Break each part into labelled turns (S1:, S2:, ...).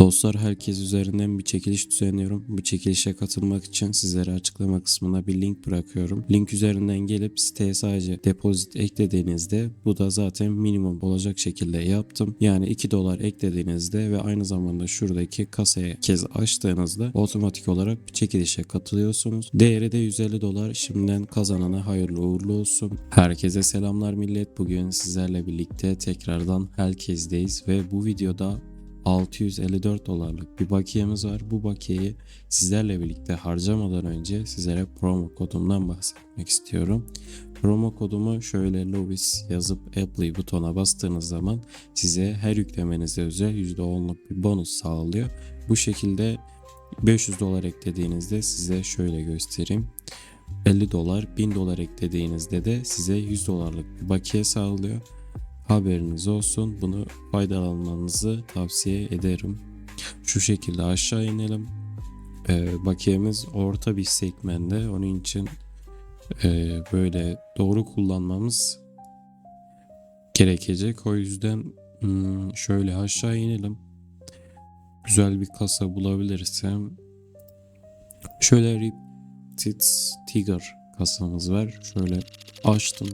S1: Dostlar herkes üzerinden bir çekiliş düzenliyorum. Bu çekilişe katılmak için sizlere açıklama kısmına bir link bırakıyorum. Link üzerinden gelip siteye sadece depozit eklediğinizde bu da zaten minimum olacak şekilde yaptım. Yani 2 dolar eklediğinizde ve aynı zamanda şuradaki kasaya kez açtığınızda otomatik olarak bir çekilişe katılıyorsunuz. Değeri de 150 dolar. Şimdiden kazanana hayırlı uğurlu olsun. Herkese selamlar millet. Bugün sizlerle birlikte tekrardan herkesdeyiz ve bu videoda 654 dolarlık bir bakiyemiz var. Bu bakiyeyi sizlerle birlikte harcamadan önce sizlere promo kodumdan bahsetmek istiyorum. Promo kodumu şöyle Lovis yazıp Apply butona bastığınız zaman size her yüklemenize özel %10'luk bir bonus sağlıyor. Bu şekilde 500 dolar eklediğinizde size şöyle göstereyim. 50 dolar, 1000 dolar eklediğinizde de size 100 dolarlık bir bakiye sağlıyor. Haberiniz olsun. Bunu faydalanmanızı tavsiye ederim. Şu şekilde aşağı inelim. Ee, bakiyemiz orta bir segmente. Onun için e, böyle doğru kullanmamız gerekecek. O yüzden hmm, şöyle aşağı inelim. Güzel bir kasa bulabilirsem şöyle Riptide Tiger kasamız var. Şöyle açtım.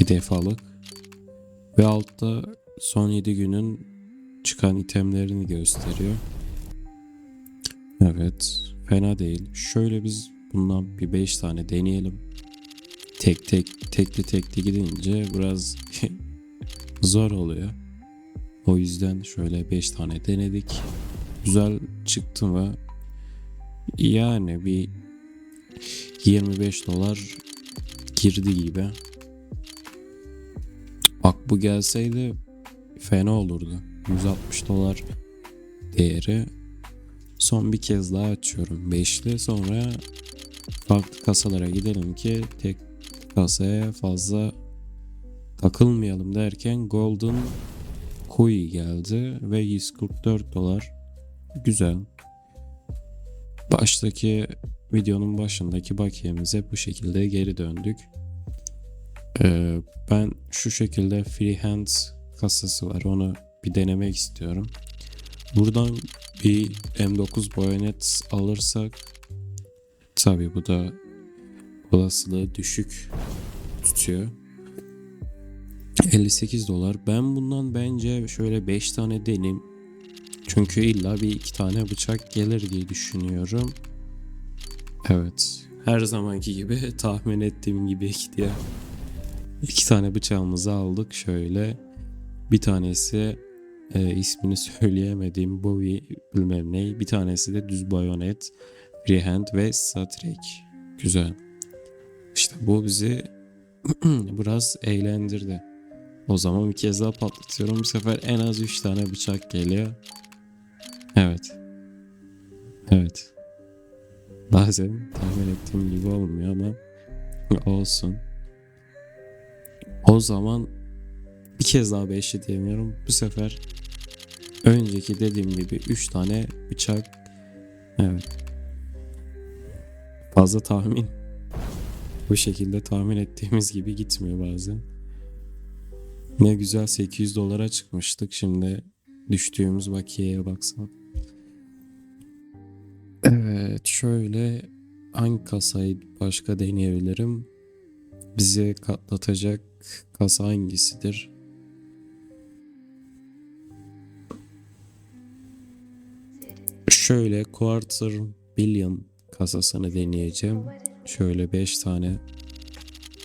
S1: Bir defalık. Ve altta son 7 günün çıkan itemlerini gösteriyor. Evet. Fena değil. Şöyle biz bundan bir 5 tane deneyelim. Tek tek tekli tekli gidince biraz zor oluyor. O yüzden şöyle 5 tane denedik. Güzel çıktı mı? Yani bir 25 dolar girdi gibi. Bak bu gelseydi fena olurdu. 160 dolar değeri. Son bir kez daha açıyorum. Beşli sonra farklı kasalara gidelim ki tek kasaya fazla takılmayalım derken Golden Koi geldi ve 144 dolar. Güzel. Baştaki videonun başındaki bakiyemize bu şekilde geri döndük. Ee, ben şu şekilde freehand kasası var. Onu bir denemek istiyorum. Buradan bir M9 bayonet alırsak tabi bu da olasılığı düşük tutuyor. 58 dolar. Ben bundan bence şöyle 5 tane deneyim. Çünkü illa bir iki tane bıçak gelir diye düşünüyorum. Evet. Her zamanki gibi tahmin ettiğim gibi gidiyor. İki tane bıçağımızı aldık şöyle. Bir tanesi e, ismini söyleyemediğim Bowie bilmem ne. Bir tanesi de düz bayonet, freehand ve satrek. Güzel. İşte bu bizi biraz eğlendirdi. O zaman bir kez daha patlatıyorum. Bu sefer en az 3 tane bıçak geliyor. Evet. Evet. Bazen tahmin ettiğim gibi olmuyor ama olsun. O zaman bir kez daha beşli diyemiyorum. Bu sefer önceki dediğim gibi 3 tane bıçak. Evet. Fazla tahmin. Bu şekilde tahmin ettiğimiz gibi gitmiyor bazen. Ne güzel 800 dolara çıkmıştık. Şimdi düştüğümüz bakiyeye baksana. Evet şöyle hangi kasayı başka deneyebilirim? Bizi katlatacak kasa hangisidir? Şöyle quarter billion kasasını deneyeceğim. Şöyle 5 tane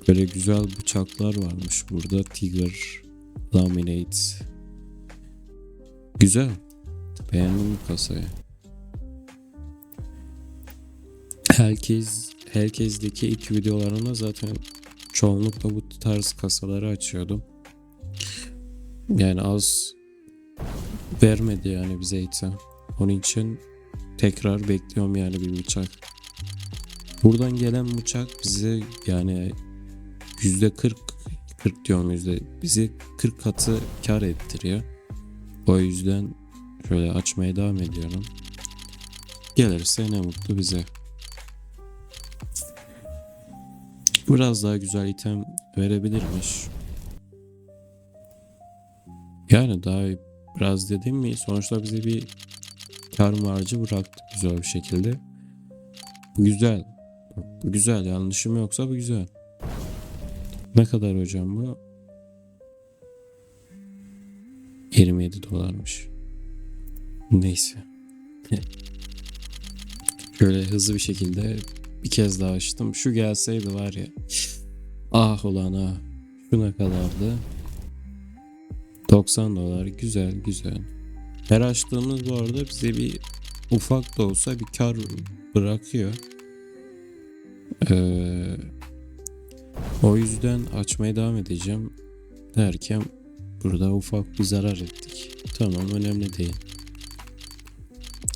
S1: böyle güzel bıçaklar varmış burada. Tiger, Laminate. Güzel. Beğendim bu kasayı. Herkes herkesteki ilk videolarına zaten çoğunlukla bu tarz kasaları açıyordum. Yani az vermedi yani bize item. Onun için tekrar bekliyorum yani bir bıçak. Buradan gelen bıçak bize yani yüzde 40 40 diyorum yüzde bizi 40 katı kar ettiriyor. O yüzden şöyle açmaya devam ediyorum. Gelirse ne mutlu bize. Biraz daha güzel item verebilirmiş. Yani daha biraz dedim mi sonuçta bize bir kar marjı bıraktı güzel bir şekilde. Bu güzel. Bu güzel yanlışım yoksa bu güzel. Ne kadar hocam bu? 27 dolarmış. Neyse. Şöyle hızlı bir şekilde bir kez daha açtım. Şu gelseydi var ya. Ah ulan ah. Şu ne kadardı? 90 dolar. Güzel güzel. Her açtığımız bu arada bize bir ufak da olsa bir kar bırakıyor. Ee, o yüzden açmaya devam edeceğim. Derken burada ufak bir zarar ettik. Tamam önemli değil.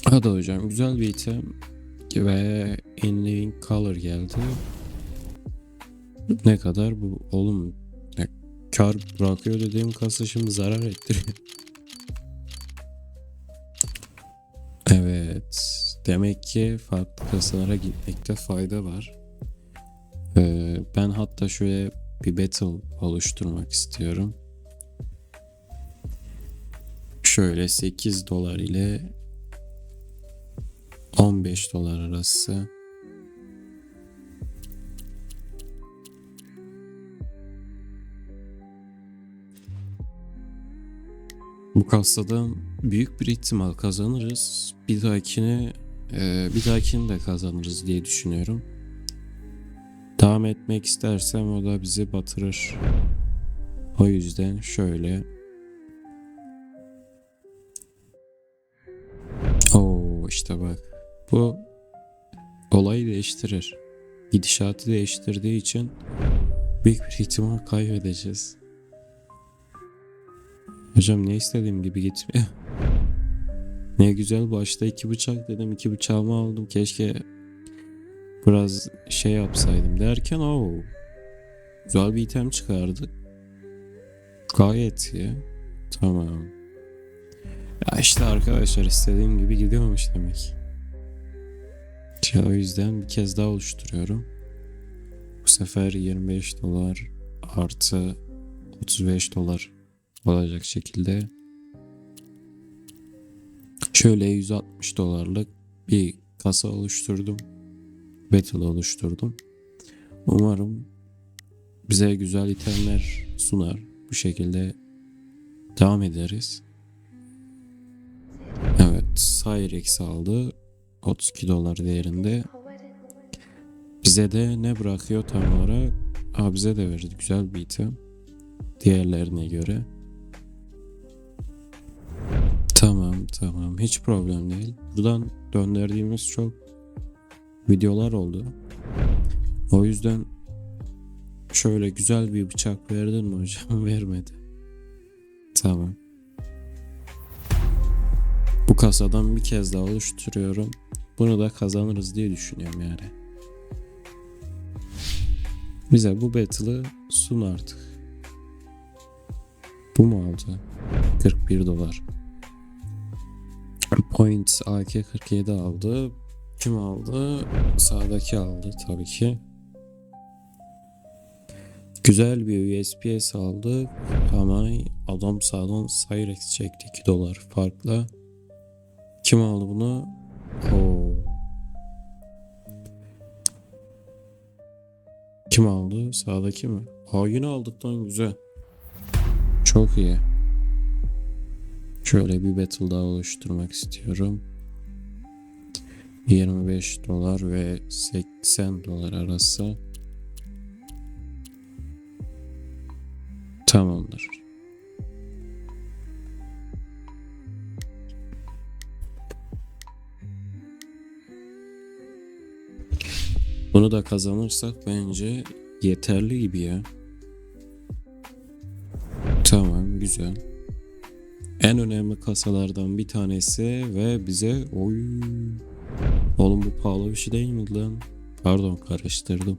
S1: Hadi hocam güzel bir item ve in living color geldi. Ne kadar bu oğlum ne kar bırakıyor dediğim kasa şimdi zarar ettiriyor. evet demek ki farklı kasalara gitmekte fayda var. Ee, ben hatta şöyle bir battle oluşturmak istiyorum. Şöyle 8 dolar ile 15 dolar arası. Bu kasadan büyük bir ihtimal kazanırız. Bir dahakine e, bir dahakini de kazanırız diye düşünüyorum. Devam etmek istersem o da bizi batırır. O yüzden şöyle. Oo işte bak. Bu olayı değiştirir. Gidişatı değiştirdiği için büyük bir ihtimal kaybedeceğiz. Hocam ne istediğim gibi gitmiyor. Ne güzel başta iki bıçak dedim iki bıçağımı aldım keşke biraz şey yapsaydım derken o güzel bir item çıkardık. Gayet iyi. Tamam. Ya işte arkadaşlar istediğim gibi gidiyormuş demek. O yüzden bir kez daha oluşturuyorum. Bu sefer 25 dolar artı 35 dolar olacak şekilde. Şöyle 160 dolarlık bir kasa oluşturdum. Battle oluşturdum. Umarım bize güzel itemler sunar. Bu şekilde devam ederiz. Evet, Cyrex aldı. 32 dolar değerinde. Bize de ne bırakıyor tam olarak? Aa, bize de verdi. Güzel bir item. Diğerlerine göre. Tamam tamam hiç problem değil. Buradan döndürdüğümüz çok videolar oldu. O yüzden şöyle güzel bir bıçak verdin mi hocam? Vermedi. Tamam. Bu kasadan bir kez daha oluşturuyorum. Bunu da kazanırız diye düşünüyorum yani. Bize bu battle'ı sun artık. Bu mu aldı? 41 dolar. Points AK-47 aldı. Kim aldı? Sağdaki aldı tabii ki. Güzel bir USPS aldı ama adam sağdan Cyrex çekti 2 dolar farkla. Kim aldı bunu? Oo. Kim aldı? Sağdaki mi? Aa yine aldık lan güzel. Çok iyi. Şöyle bir battle daha oluşturmak istiyorum. 25 dolar ve 80 dolar arası. Tamamdır. Bunu da kazanırsak bence yeterli gibi ya. Tamam güzel. En önemli kasalardan bir tanesi ve bize oy Oğlum bu pahalı bir şey değil mi lan? Pardon karıştırdım.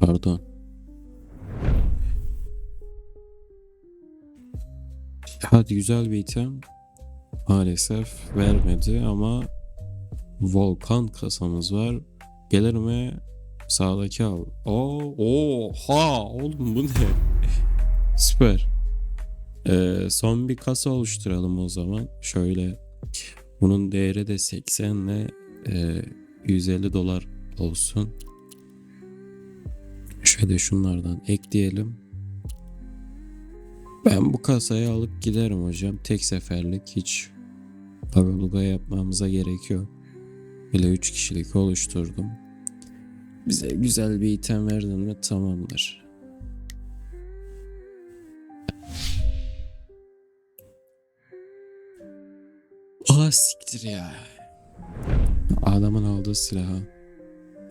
S1: Pardon. Hadi güzel bir item. Maalesef vermedi ama Volkan kasamız var. Gelir mi? Sağdaki al. Oo, oha oğlum bu ne? Süper. Ee, son bir kasa oluşturalım o zaman. Şöyle bunun değeri de 80 ile e, 150 dolar olsun. Şöyle şunlardan ekleyelim. Ben bu kasayı alıp giderim hocam. Tek seferlik hiç pagaluga yapmamıza gerek yok. Bile 3 kişilik oluşturdum. Bize güzel bir item verdin mi tamamdır. Ah siktir ya. Adamın aldığı silaha.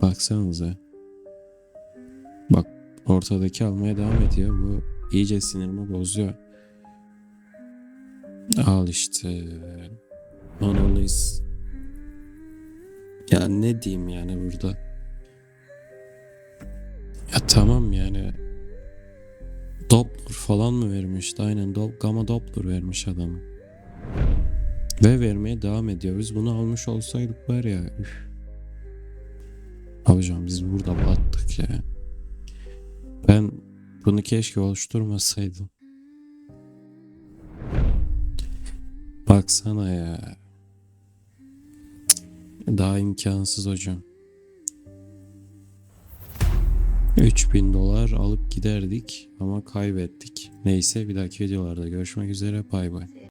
S1: Baksanıza. Bak ortadaki almaya devam ediyor. Bu iyice sinirimi bozuyor. Al işte. Anolis. Ya ne diyeyim yani burada. Falan mı vermişti? Aynen Gamma Doppler vermiş adam. Ve vermeye devam ediyor. Biz bunu almış olsaydık var ya. Üf. Hocam biz burada battık ya. Ben bunu keşke oluşturmasaydım. Baksana ya. Daha imkansız hocam. 3000 dolar alıp giderdik ama kaybettik. Neyse bir dahaki videolarda görüşmek üzere bay bay.